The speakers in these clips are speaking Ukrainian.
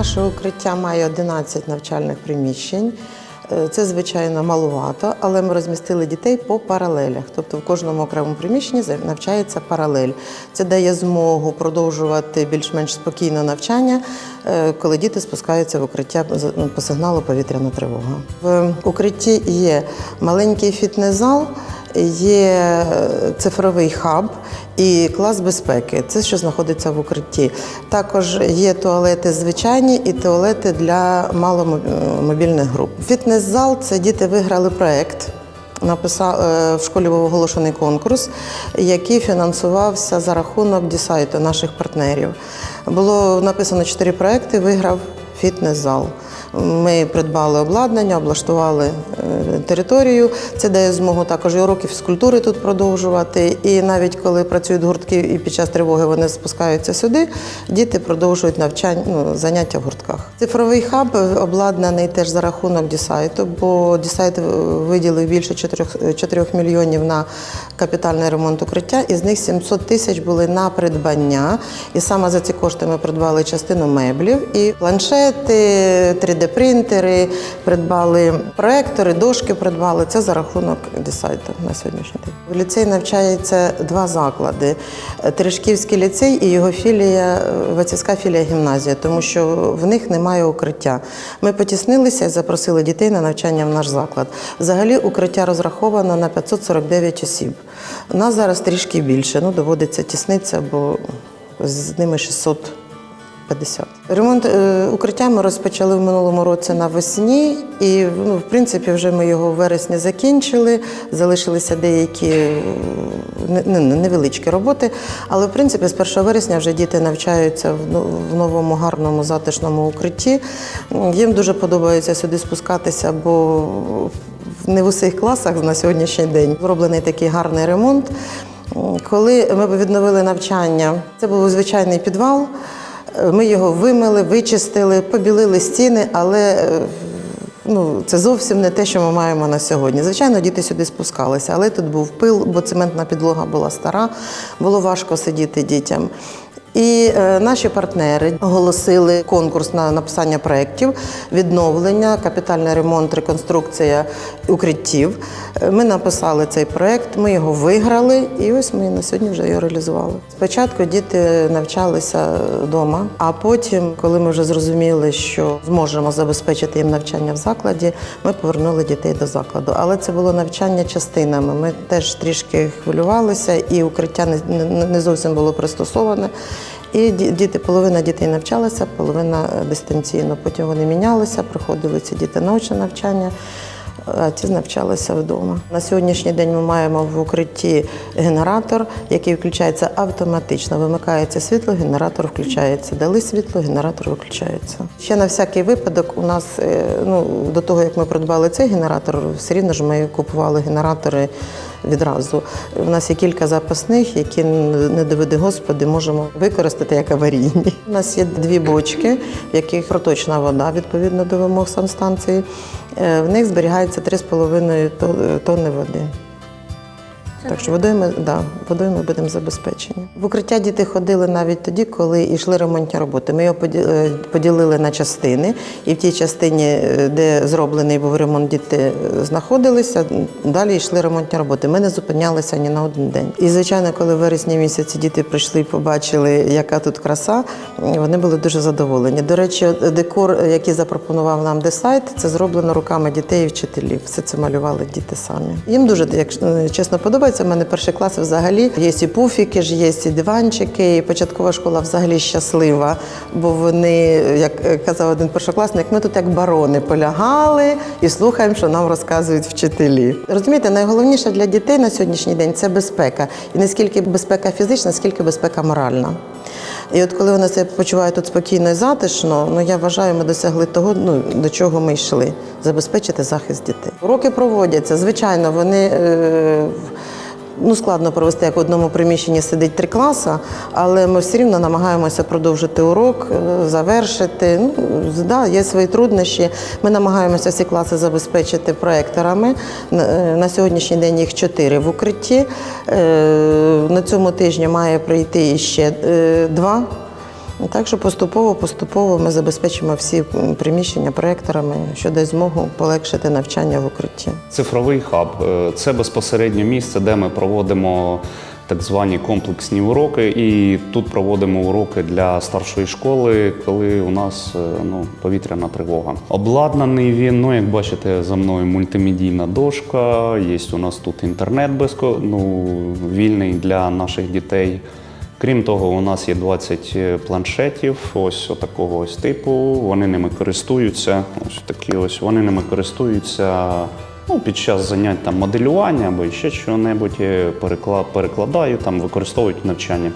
Наше укриття має 11 навчальних приміщень. Е, Це, звичайно, малувато, але ми розмістили дітей по паралелях. Тобто в кожному окремому приміщенні навчається паралель. Це дає змогу продовжувати більш-менш спокійне навчання, е, коли діти спускаються в укриття по сигналу повітряна тривога. В укритті є маленький фітнес-зал, є е, цифровий хаб і клас безпеки. Це що знаходиться в укритті. Також є туалети звичайні і туалети для маломобільних груп. Фітнес-зал це діти виграли проект. Написав е, в школі був оголошений конкурс, який фінансувався за рахунок дісайту наших партнерів. Було написано чотири проекти. Виграв фітнес-зал. Ми придбали обладнання, облаштували е, територію. Це дає змогу також і уроки фізкультури тут продовжувати. І навіть коли працюють гуртки і під час тривоги вони спускаються сюди, діти продовжують навчання ну, заняття в гуртках. Цифровий хаб обладнаний теж за рахунок дісайту, бо дісайт виділив більше 4, 4 мільйонів на капітальний ремонт укриття, із них 700 тисяч були на придбання. І саме за ці кошти ми придбали частину меблів і планшети, 3D-принтери, придбали проектори, дошки придбали. Це за рахунок десайту на сьогоднішній день. В ліцеї навчається два заклади: Терешківський ліцей і його філія, Вацівська філія гімназія, тому що в них немає укриття. Ми потіснилися і запросили дітей на навчання в наш заклад. Взагалі укриття розраховано на 549 осіб. Нас зараз трішки більше. Ну, доводиться тіснитися, бо з ними 600 50. Ремонт е, укриття ми розпочали в минулому році навесні, і ну, в принципі вже ми його в вересні закінчили. Залишилися деякі не- не- невеличкі роботи. Але в принципі з 1 вересня вже діти навчаються ну- в новому гарному затишному укритті. Їм дуже подобається сюди спускатися, бо не в усіх класах на сьогоднішній день зроблений такий гарний ремонт. Коли ми відновили навчання, це був звичайний підвал. Ми його вимили, вичистили, побілили стіни, але е, ну, це зовсім не те, що ми маємо на сьогодні. Звичайно, діти сюди спускалися, але тут був пил, бо цементна підлога була стара, було важко сидіти дітям. І е, наші партнери оголосили конкурс на написання проєктів, відновлення, капітальний ремонт, реконструкція укриттів. Е, Ми написали цей проєкт, ми його виграли, і ось ми на сьогодні вже його реалізували. Спочатку діти навчалися вдома, а потім, коли ми вже зрозуміли, що зможемо забезпечити їм навчання в закладі, ми повернули дітей до закладу. Але це було навчання частинами. Ми теж трішки хвилювалися, і укриття не зовсім було пристосоване. І діти, половина дітей навчалася, половина е, дистанційно. Потім вони мінялися, приходили ці діти на очне навчання, а ті навчалися вдома. На сьогоднішній день ми маємо в укритті генератор, який включається автоматично. Вимикається світло, генератор включається. Дали світло, генератор виключається. Ще на всякий випадок у нас е, ну, до того, як ми придбали цей генератор, все рівно ж ми купували генератори відразу. У нас є кілька запасних, які не доведи Господи, можемо використати як аварійні. У нас є дві бочки, в яких проточна вода відповідно до вимог санстанції. Е, В них зберігається 3,5 то- тонни води. Так що водою ми, да, водою ми будемо забезпечені. В укриття діти ходили навіть тоді, коли йшли ремонтні роботи. Ми його е, поділили на частини, і в тій частині, е, де зроблений був ремонт, діти е, знаходилися. Далі йшли ремонтні роботи. Ми не зупинялися ні на один день. І звичайно, коли в вересні місяці діти прийшли і побачили, яка тут краса, вони були дуже задоволені. До речі, декор, який запропонував нам десайт, це зроблено руками дітей і вчителів. Все це малювали діти самі. Їм дуже як чесно подобається. У мене перший клас взагалі є і пуфіки, ж є і диванчики. І початкова школа взагалі щаслива, бо вони, як казав один першокласник, ми тут як барони полягали і слухаємо, що нам розказують вчителі. Розумієте, найголовніше для дітей на сьогоднішній день це безпека. І не скільки безпека фізична, скільки безпека моральна. І от коли вони себе почувають тут спокійно і затишно, ну я вважаю, ми досягли того, ну до чого ми йшли забезпечити захист дітей. Уроки проводяться, звичайно, вони. Е, Ну, складно провести, як в одному приміщенні сидить три класи, але ми все рівно намагаємося продовжити урок, е, завершити. Ну, да, є свої труднощі. Ми намагаємося всі класи забезпечити проекторами. На- е, сьогоднішній день їх чотири в укритті. Е, На цьому тижні має прийти ще е, два. Так що поступово, поступово ми забезпечимо всі приміщення проекторами, що дасть змогу полегшити навчання в укритті. Цифровий хаб е, це безпосередньо місце, де ми проводимо так звані комплексні уроки. І тут проводимо уроки для старшої школи, коли у нас е, ну, повітряна тривога. Обладнаний він, ну як бачите, за мною мультимедійна дошка. Є у нас тут інтернет безко, ну, вільний для наших дітей. Крім того, у нас є 20 планшетів, ось такого ось типу. Вони ними користуються. Ось такі ось вони ними користуються ну, під час занять там моделювання або ще що-небудь е, перекла- перекладають, там використовують в навчанні.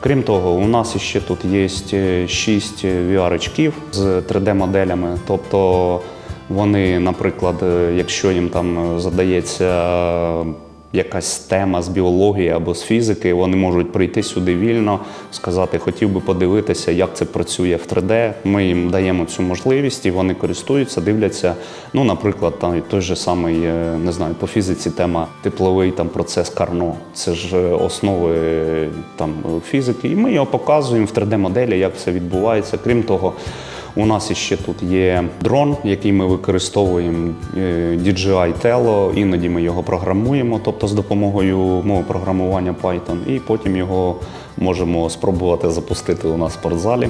Крім того, у нас ще тут є 6 VR-очків з 3D-моделями. Тобто вони, наприклад, е, якщо їм там е, задається е, якась тема з біології або з фізики, вони можуть прийти сюди вільно, сказати, хотів би подивитися, як це працює в 3D. Ми їм даємо цю можливість, і вони користуються, дивляться. Ну, наприклад, там той же самий, е, не знаю, по фізиці тема тепловий там процес Карно. Це ж е, основи е, там фізики. І ми його показуємо в 3D-моделі, як все відбувається. Крім того. У нас ще тут є дрон, який ми використовуємо е, DJI Tello. Іноді ми його програмуємо, тобто з допомогою мови програмування Python, і потім його можемо спробувати запустити у нас в спортзалі.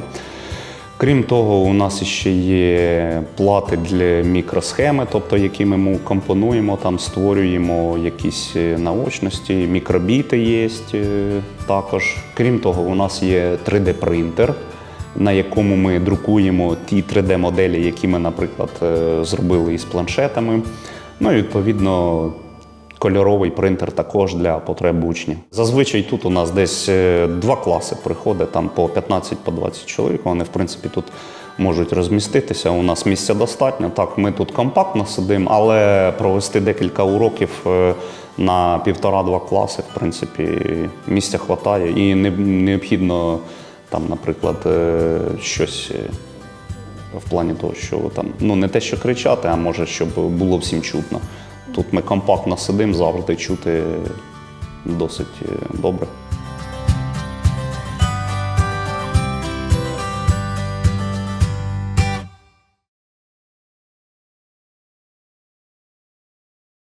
Крім того, у нас ще є плати для мікросхеми, тобто які ми компонуємо, там створюємо якісь е, наочності, мікробіти є е, також. Крім того, у нас є 3D-принтер, на якому ми друкуємо ті 3D-моделі, які ми, наприклад, е, зробили із планшетами. Ну і відповідно. Кольоровий принтер також для потреб учнів. Зазвичай тут у нас десь е, два класи приходить, там по 15 по 20 чоловік. Вони, в принципі, тут можуть розміститися. У нас місця достатньо. Так, ми тут компактно сидимо, але провести декілька уроків е, на півтора-два класи, в принципі, місця вистачає. І не необхідно там, наприклад, е, щось. е, в плані того, що там ну не те, що кричати, а може, щоб було всім чутно. Тут ми компактно сидимо, завжди чути досить е, добре.